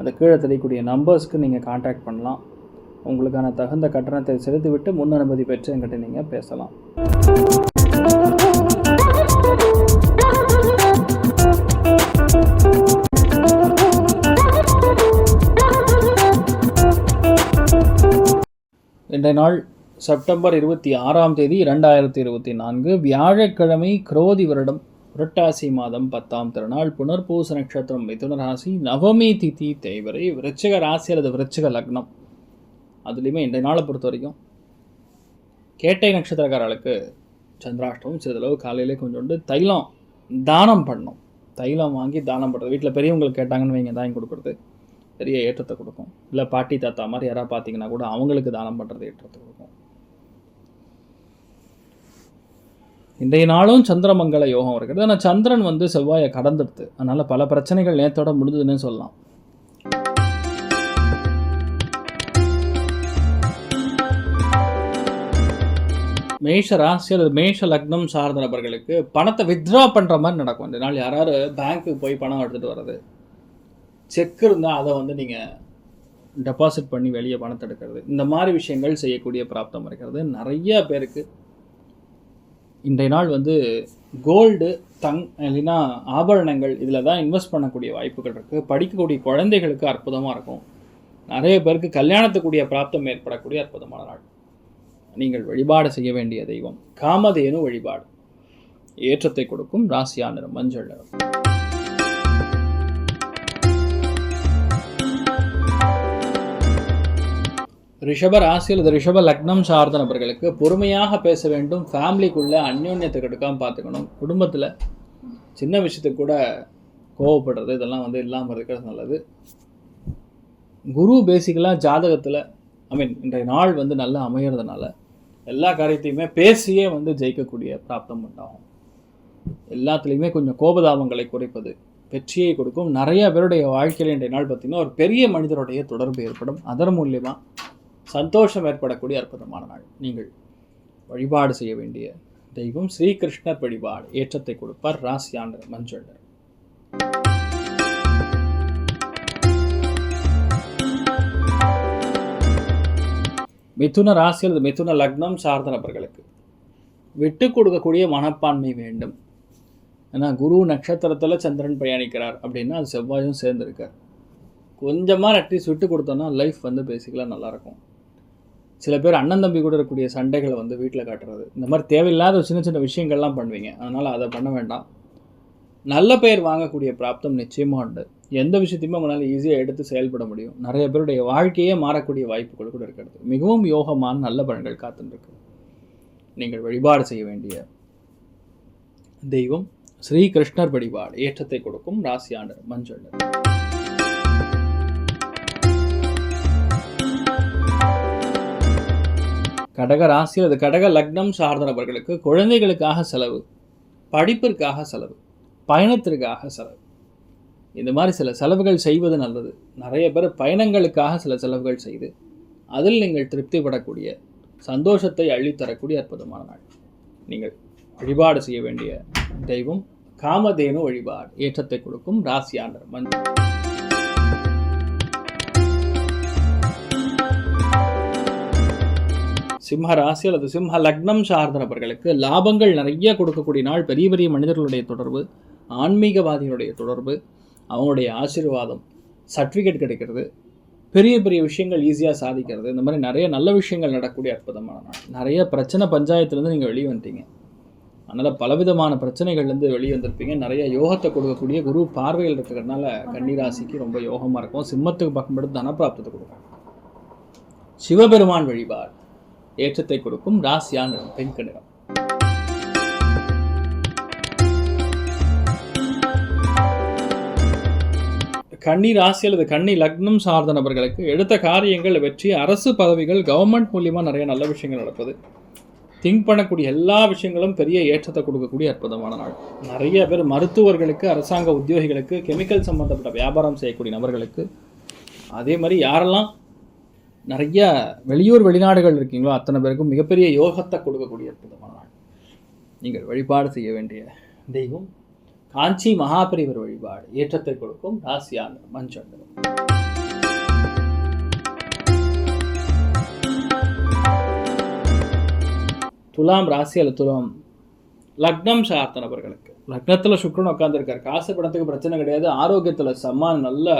அந்த கீழே தெரியக்கூடிய நம்பர்ஸ்க்கு நீங்கள் காண்டாக்ட் பண்ணலாம். உங்களுக்கான தகுந்த கட்டணத்தை செலுத்திவிட்டு முன் அனுமதி பெற்று என்கிட்ட நீங்கள் பேசலாம். இன்றைய நாள் செப்டம்பர் இருபத்தி ஆறாம் தேதி இரண்டாயிரத்தி இருபத்தி நான்கு. வியாழக்கிழமை குரோதி வருடம். புரட்டாசி மாதம் பத்தாம் திருநாள் புனர்பூச நட்சத்திரம் மிதுன ராசி நவமி திதி தேய்வரை விருச்சிக ராசி அல்லது விருச்சிக லக்னம். அதுலேயுமே இந்த நாளை பொறுத்த வரைக்கும் கேட்டை நட்சத்திரக்காரர்களுக்கு சந்திராஷ்டமம் சிறிதளவு காலையிலே கொஞ்சோண்டு தைலம் தானம் பண்ணணும். தைலம் வாங்கி தானம் பண்ணுறது வீட்டில் பெரியவங்களுக்கு கேட்டாங்கன்னு வைங்க தாங்கி கொடுக்குறது. பெரிய ஏற்றத்தை கொடுக்கும். இல்லை பாட்டி தாத்தா மாதிரி யாராவது பார்த்தீங்கன்னா கூட அவங்களுக்கு தானம் பண்ணுறது ஏற்றத்தை கொடுக்கும். இன்றைய நாளும் சந்திரமங்கல யோகம் இருக்கிறது. ஆனால் சந்திரன் வந்து செவ்வாயை கடந்துடுது அதனால் பல பிரச்சனைகள் நேத்தோட முடிஞ்சதுன்னு சொல்லலாம். மேஷ ராசி அல்லது மேஷ லக்னம் சார்ந்த நபர்களுக்கு பணத்தை வித்ட்ரா பண்ணுற மாதிரி நடக்கும். இந்த நாள் யாராவது பேங்க்குக்கு போய் பணம் எடுத்துகிட்டு வர்றது. செக் இருந்தால் அதை வந்து நீங்கள் டெபாசிட் பண்ணி வெளியே பணத்தை எடுக்கிறது. இந்த மாதிரி விஷயங்கள் செய்யக்கூடிய பிராப்தம் இருக்கிறது. நிறைய பேருக்கு இன்றைய நாள் வந்து கோல்டு தங் இல்லைன்னா ஆபரணங்கள் இதில் தான் இன்வெஸ்ட் பண்ணக்கூடிய வாய்ப்புகள் இருக்குது படிக்கக்கூடிய குழந்தைகளுக்கு அற்புதமாக இருக்கும். நிறைய பேருக்கு கல்யாணத்துக்குரிய பிராப்தம் ஏற்படக்கூடிய அற்புதமான நாள். நீங்கள் வழிபாடு செய்ய வேண்டிய தெய்வம். காமதேனு வழிபாடு. ஏற்றத்தை கொடுக்கும் ராசியா நிறம் மஞ்சள் நிறம். ரிஷப ராசியில் இந்த ரிஷப லக்னம் சார்ந்த நபர்களுக்கு பொறுமையாக பேச வேண்டும். ஃபேமிலிக்குள்ளே அந்யோன்யத்தை கெடுக்காமல் பார்த்துக்கணும் குடும்பத்தில் சின்ன விஷயத்துக்கு கூட கோவப்படுறது இதெல்லாம் வந்து இல்லாமல் இருக்கிறது நல்லது. குரு பேசிக்கலாக ஜாதகத்தில் ஐ மீன் இன்றைய நாள் வந்து நல்லா அமையிறதுனால எல்லா காரியத்தையுமே பேசியே வந்து ஜெயிக்கக்கூடிய பிராப்தம் உண்டாகும். எல்லாத்துலேயுமே கொஞ்சம் கோபதாபங்களை குறைப்பது வெற்றியை கொடுக்கும். நிறைய பேருடைய வாழ்க்கையில் இன்றைய நாள் பார்த்திங்கன்னா ஒரு பெரிய மனிதருடைய தொடர்பு ஏற்படும். அதன் மூலியமாக சந்தோஷம் ஏற்படக்கூடிய அற்புதமான நாள். நீங்கள் வழிபாடு செய்ய வேண்டிய தெய்வம் ஸ்ரீகிருஷ்ணர் வழிபாடு. ஏற்றத்தை கொடுப்பார் ராசியாண்டர் மஞ்சள். மிதுன ராசி அல்லது மிதுன லக்னம் சார்ந்த நபர்களுக்கு விட்டு கொடுக்கக்கூடிய மனப்பான்மை வேண்டும். ஏன்னா குரு நட்சத்திரத்தில் சந்திரன் பயணிக்கிறார் அப்படின்னா அது செவ்வாயும் சேர்ந்துருக்கார். கொஞ்சமாக அட்லீஸ்ட் விட்டு கொடுத்தோன்னா லைஃப் வந்து பேசிக்கலாம் நல்லாயிருக்கும் சில பேர் அண்ணன் தம்பி கூட இருக்கக்கூடிய சண்டைகளை வந்து வீட்டில் காட்டுறது. இந்த மாதிரி தேவையில்லாத சின்ன சின்ன விஷயங்கள்லாம் பண்ணுவீங்க. அதனால் அதை பண்ண வேண்டாம். நல்ல பெயர் வாங்கக்கூடிய பிராப்தம் நிச்சயமாக உண்டு. எந்த விஷயத்தையுமே உங்களால் ஈஸியாக எடுத்து செயல்பட முடியும். நிறைய பேருடைய வாழ்க்கையே மாறக்கூடிய வாய்ப்புகள் கூட இருக்கிறது. மிகவும் யோகமான நல்ல பலன்கள் காத்துருக்கு நீங்கள் வழிபாடு செய்ய வேண்டிய தெய்வம் ஸ்ரீ கிருஷ்ணர் வழிபாடு ஏற்றத்தை கொடுக்கும் ராசியாண்டர் மஞ்சள் கடக ராசி அல்லது கடக லக்னம் சார்ந்த நபர்களுக்கு குழந்தைகளுக்காக செலவு படிப்பிற்காக செலவு பயணத்திற்காக செலவு. இந்த மாதிரி சில செலவுகள் செய்வது நல்லது. நிறைய பேர் பயணங்களுக்காக சில செலவுகள் செய்து அதில் நீங்கள் திருப்திப்படக்கூடிய சந்தோஷத்தை அள்ளித்தரக்கூடிய அற்புதமான நாள். நீங்கள் வழிபாடு செய்ய வேண்டிய தெய்வம் காமதேனு வழிபாடு ஏற்றத்தை கொடுக்கும் ராசியாண்டர் மஞ்சள். சிம்ம ராசி அல்லது சிம்ம லக்னம் சார்ந்த நபர்களுக்கு லாபங்கள் நிறைய கொடுக்கக்கூடிய நாள் பெரிய பெரிய மனிதர்களுடைய தொடர்பு ஆன்மீகவாதிகளுடைய தொடர்பு அவங்களுடைய ஆசீர்வாதம் சர்டிஃபிகேட் கிடைக்கிறது பெரிய பெரிய விஷயங்கள் ஈஸியாக சாதிக்கிறது. இந்த மாதிரி நிறைய நல்ல விஷயங்கள் நடக்கக்கூடிய அற்புதமான நாள். நிறைய பிரச்சனை பஞ்சாயத்துலேருந்து நீங்கள் வெளியே வந்துட்டீங்க. அதனால் பலவிதமான பிரச்சனைகள்லேருந்து வெளியே வந்திருப்பீங்க. நிறைய யோகத்தை கொடுக்கக்கூடிய குரு பார்வையில் இருக்கிறதுனால கன்னிராசிக்கு ரொம்ப யோகமாக இருக்கும். சிம்மத்துக்கு பார்க்கும்போது தனப்பிராப்தத்தை கொடுக்கும். சிவபெருமான் வழிபாடு. ஏற்றத்தை கொடுக்கும் ராசியான நிறம் பெண்க நிறம் கன்னி ராசி அல்லது கன்னி லக்னம் சார்ந்த நபர்களுக்கு எடுத்த காரியங்கள் வெற்றி அரசு பதவிகள் கவர்மெண்ட் மூலியமாக நிறைய நல்ல விஷயங்கள் நடப்பது. திங்க் பண்ணக்கூடிய எல்லா விஷயங்களும் பெரிய ஏற்றத்தை கொடுக்கக்கூடிய அற்புதமான நாள். நிறைய பேர் மருத்துவர்களுக்கு அரசாங்க உத்தியோகிகளுக்கு கெமிக்கல் சம்பந்தப்பட்ட வியாபாரம் செய்யக்கூடிய நபர்களுக்கு அதே மாதிரி யாரெல்லாம் நிறைய வெளியூர் வெளிநாடுகள் இருக்கீங்களோ அத்தனை பேருக்கும் மிகப்பெரிய யோகத்தை கொடுக்கக்கூடிய அற்புதமான நாள். நீங்கள் வழிபாடு செய்ய வேண்டிய தெய்வம் காஞ்சி மகாபரிவர் வழிபாடு ஏற்றத்தை கொடுக்கும் ராசியாந்திரம் மஞ்சள் துலாம் ராசி அல்ல துலாம் லக்னம் சார்த்த நபர்களுக்கு. லக்னத்தில் சுக்கிரன் உட்காந்துருக்காரு காசு பணத்துக்கு பிரச்சனை கிடையாது. ஆரோக்கியத்தில் சம்மான் நல்ல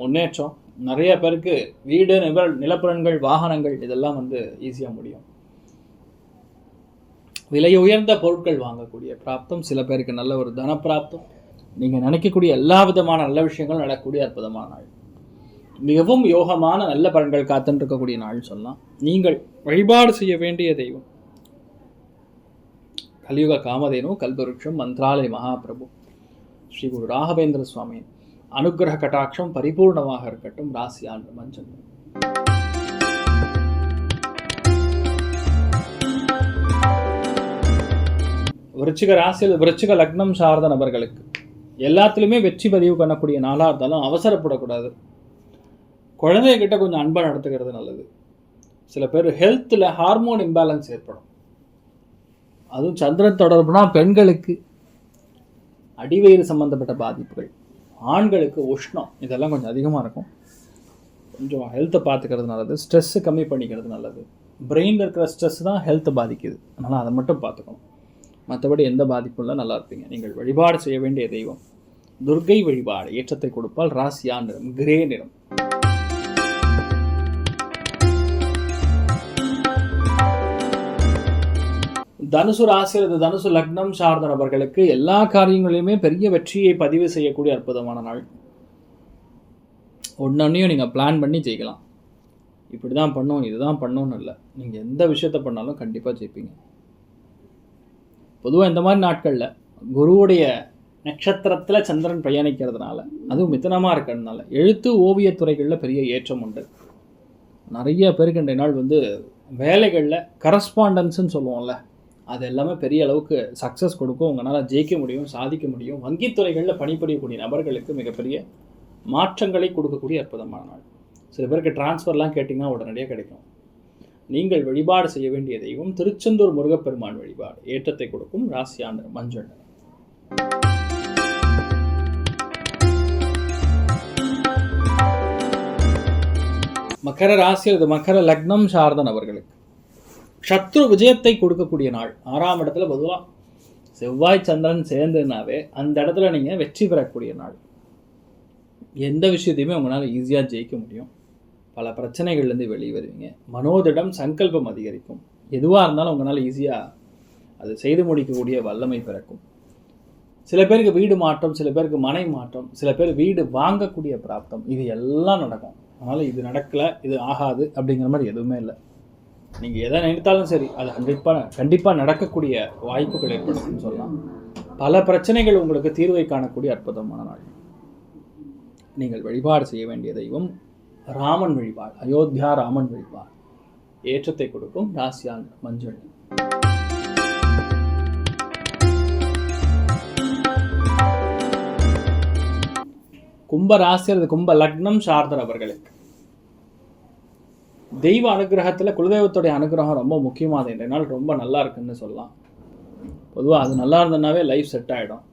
முன்னேற்றம். நிறைய பேருக்கு வீடு நில நிலப்புலன்கள் வாகனங்கள் இதெல்லாம் வந்து ஈஸியாக முடியும். விலை உயர்ந்த பொருட்கள் வாங்கக்கூடிய பிராப்தம் சில பேருக்கு நல்ல ஒரு தன பிராப்தம் நீங்கள் நினைக்கக்கூடிய எல்லா விதமான நல்ல விஷயங்களும் நடக்கக்கூடிய அற்புதமான நாள். மிகவும் யோகமான நல்ல பலன்கள் காத்துன்னு இருக்கக்கூடிய நாள் சொல்லலாம். நீங்கள் வழிபாடு செய்ய வேண்டிய தெய்வம். கலியுக காமதேனு கல்பருஷம் மந்த்ராலய மகாபிரபு ஸ்ரீ குரு ராகவேந்திர சுவாமியின் அனுகிரக கட்டாட்சம் பரிபூர்ணமாக இருக்கட்டும். ராசியாண்டு மஞ்சள். விருச்சிக ராசியில் விருச்சிக லக்னம் சார்ந்த நபர்களுக்கு எல்லாத்துலேயுமே வெற்றி பதிவு பண்ணக்கூடிய நாளாக இருந்தாலும் அவசரப்படக்கூடாது. குழந்தைகிட்ட கொஞ்சம் அன்பாக நடத்துக்கிறது நல்லது. சில பேர் ஹெல்த்தில் ஹார்மோன் இம்பேலன்ஸ் ஏற்படும். அதுவும் சந்திரன் தொடர்புனா பெண்களுக்கு அடிவயிறு சம்பந்தப்பட்ட பாதிப்புகள். ஆண்களுக்கு உஷ்ணம் இதெல்லாம் கொஞ்சம் அதிகமாக இருக்கும். கொஞ்சம் ஹெல்த்தை பார்த்துக்கிறது நல்லது. ஸ்ட்ரெஸ்ஸு கம்மி பண்ணிக்கிறது நல்லது. பிரெயினில் இருக்கிற ஸ்ட்ரெஸ் தான் ஹெல்த்தை பாதிக்குது. அதனால் அதை மட்டும் பார்த்துக்கணும் மற்றபடி எந்த பாதிப்பும் இல்லை நல்லா இருப்பீங்க. நீங்கள் வழிபாடு செய்ய வேண்டிய தெய்வம். துர்க்கை வழிபாடு ஏற்றத்தை கொடுப்பால் ராசியா நிறம் கிரே நிறம். தனுசு ராசி அல்லது தனுசு லக்னம் சார்ந்த நபர்களுக்கு எல்லா காரியங்களிலுமே பெரிய வெற்றியை பதிவு செய்யக்கூடிய அற்புதமான நாள். ஒன்றொன்னையும் நீங்கள் பிளான் பண்ணி ஜெயிக்கலாம். இப்படி தான் பண்ணும் இதுதான் பண்ணணும்னு இல்லை. நீங்கள் எந்த விஷயத்த பண்ணாலும் கண்டிப்பாக ஜெயிப்பீங்க. பொதுவாக இந்த மாதிரி நாட்களில் குருவுடைய நட்சத்திரத்தில் சந்திரன் பயணிக்கிறதுனால அதுவும் மித்தனமாக இருக்கிறதுனால எழுத்து ஓவியத் துறைகளில் பெரிய ஏற்றம் உண்டு. நிறைய பேருக்கு இன்றைய நாள் வந்து வேலைகளில் கரஸ்பாண்டன்ஸுன்னு சொல்லுவோம்ல அது எல்லாமே பெரிய அளவுக்கு சக்ஸஸ் கொடுக்கும். உங்களால் ஜெயிக்க முடியும் சாதிக்க முடியும். வங்கித்துறைகளில் பணிபுரியக்கூடிய நபர்களுக்கு மிகப்பெரிய மாற்றங்களை கொடுக்கக்கூடிய அற்புதமான நாள். சில பேருக்கு டிரான்ஸ்ஃபர்லாம் கேட்டிங்கன்னா உடனடியாக கிடைக்கும். நீங்கள் வழிபாடு செய்ய வேண்டிய தெய்வம் திருச்செந்தூர் முருகப்பெருமான் வழிபாடு. ஏற்றத்தை கொடுக்கும் ராசியான மஞ்சள். மக்கர மகர ராசி அல்லது லக்னம் சார்ந்த நபர்களுக்கு சத்ரு விஜயத்தை கொடுக்கக்கூடிய நாள். ஆறாம் இடத்துல பொதுவாக செவ்வாய் சந்திரன் சேர்ந்துனாவே அந்த இடத்துல நீங்கள் வெற்றி பெறக்கூடிய நாள். எந்த விஷயத்தையுமே உங்களால் ஈஸியாக ஜெயிக்க முடியும். பல பிரச்சனைகள்லேருந்து வெளியே வருவீங்க. மனோதிடம் சங்கல்பம் அதிகரிக்கும். எதுவாக இருந்தாலும் உங்களால் ஈஸியாக அது செய்து முடிக்கக்கூடிய வல்லமை பிறக்கும். சில பேருக்கு வீடு மாற்றம் சில பேருக்கு மனை மாற்றம் சில பேர் வீடு வாங்கக்கூடிய பிராப்தம் இது எல்லாம் நடக்கும். அதனால் இது நடக்கலை இது ஆகாது அப்படிங்கிற மாதிரி எதுவுமே இல்லை. நீங்கள் எதை நினைத்தாலும் சரி அது கண்டிப்பாக கண்டிப்பாக நடக்கக்கூடிய வாய்ப்புகள் ஏற்படும்னு சொல்லலாம். பல பிரச்சனைகள் உங்களுக்கு தீர்வை காணக்கூடிய அற்புதமான நாள். நீங்கள் வழிபாடு செய்ய வேண்டிய தெய்வம் ராமன் வழிபாடு அயோத்தியா ராமன் வழிபாடு. ஏற்றத்தை கொடுக்கும் ராசியான் மஞ்சள். கும்ப ராசி அல்லது கும்ப லக்னம் சார்ந்த அவர்களுக்கு தெய்வ அனுகிரகத்தில் குலதெய்வத்துடைய அனுகிரகம் ரொம்ப முக்கியமானது இன்றைய நாள் ரொம்ப நல்லா இருக்குன்னு சொல்லலாம். பொதுவாக அது நல்லா இருந்ததுனாவே லைஃப் செட் ஆகிடும்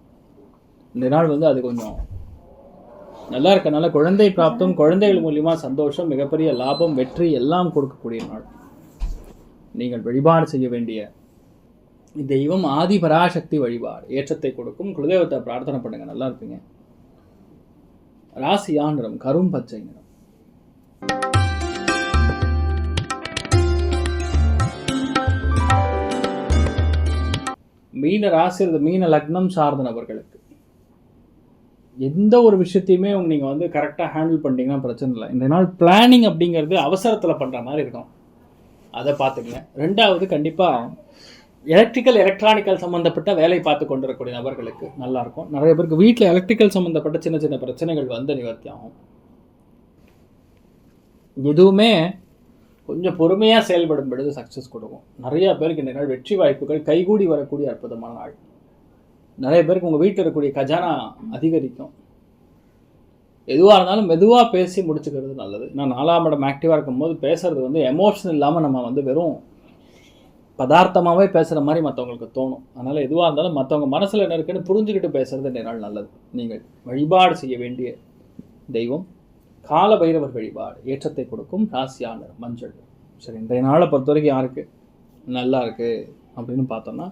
இந்த நாள் வந்து அது கொஞ்சம் நல்லா இருக்கனால குழந்தை பிராப்தம் குழந்தைகள் மூலியமா சந்தோஷம் மிகப்பெரிய லாபம் வெற்றி எல்லாம் கொடுக்கக்கூடிய நாள். நீங்கள் வழிபாடு செய்ய வேண்டிய தெய்வம் ஆதி பராசக்தி வழிபாடு. ஏற்றத்தை கொடுக்கும். குலதெய்வத்தை பிரார்த்தனை பண்ணுங்க. நல்லா இருப்பீங்க. ராசியா நிறம் கரும் பச்சை நிறம். மீன ராசி மீன லக்னம் சார்ந்த நபர்களுக்கு. எந்த ஒரு விஷயத்தையுமே நீங்கள் வந்து கரெக்டாக ஹேண்டில் பண்ணிட்டீங்கன்னா பிரச்சனை இல்லை. இந்த நாள் பிளானிங் அப்படிங்கிறது அவசரத்தில் பண்ணுற மாதிரி இருக்கும் அதை பார்த்துக்கங்க. ரெண்டாவது கண்டிப்பாக எலக்ட்ரிக்கல் எலக்ட்ரானிக்கல் சம்மந்தப்பட்ட வேலை பார்த்து கொண்டிருக்கக்கூடிய நபர்களுக்கு நல்லாயிருக்கும் நிறைய பேருக்கு வீட்டில் எலக்ட்ரிக்கல் சம்மந்தப்பட்ட சின்ன சின்ன பிரச்சனைகள் வந்து நிவர்த்தி ஆகும். எதுவுமே கொஞ்சம் பொறுமையாக செயல்படும் பொழுது சக்ஸஸ் கொடுக்கும். நிறைய பேருக்கு இந்த நாள் வெற்றி வாய்ப்புகள் கைகூடி வரக்கூடிய அற்புதமான நாள். நிறைய பேருக்கு உங்கள் வீட்டில் இருக்கக்கூடிய கஜானா அதிகரிக்கும். எதுவாக இருந்தாலும் மெதுவாக பேசி முடிச்சுக்கிறது நல்லது. நான் நாலாம் இடம் ஆக்டிவாக இருக்கும்போது பேசுறது வந்து எமோஷன் இல்லாமல் நம்ம வந்து வெறும் பதார்த்தமாகவே பேசுகிற மாதிரி மற்றவங்களுக்கு தோணும். அதனால் எதுவாக இருந்தாலும் மற்றவங்க மனசில் என்ன இருக்குன்னு புரிஞ்சுக்கிட்டு பேசுறது நாள் நல்லது. நீங்கள் வழிபாடு செய்ய வேண்டிய தெய்வம் கால பைரவர் வழிபாடு ஏற்றத்தை கொடுக்கும் ராசியான மஞ்சள். சரி இன்றைய நாளை பொறுத்த வரைக்கும் யாருக்கு? நல்லா இருக்குது அப்படின்னு பார்த்தோம்னா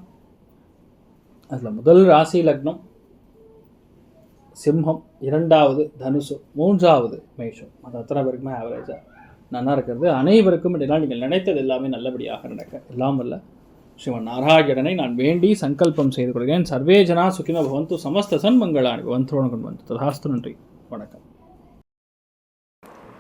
அதில் முதல் ராசி லக்னம் சிம்மம் இரண்டாவது தனுசு மூன்றாவது மேஷம். அது அத்தனை பேருக்குமே ஆவரேஜாக நல்லா இருக்கிறது. அனைவருக்கும் இதெல்லாம் நீங்கள் நினைத்தது எல்லாமே நல்லபடியாக நடக்க. எல்லாம் வல்ல. ஸ்ரீமன் நாராயணனை நான் வேண்டி சங்கல்பம் செய்து கொள்கிறேன். சர்வே ஜனா சுகின பவந்து சமஸ்த சன்மங்களானி பவந்தோண கொண்டு வந்து ததாஸ்து நன்றி. வணக்கம்.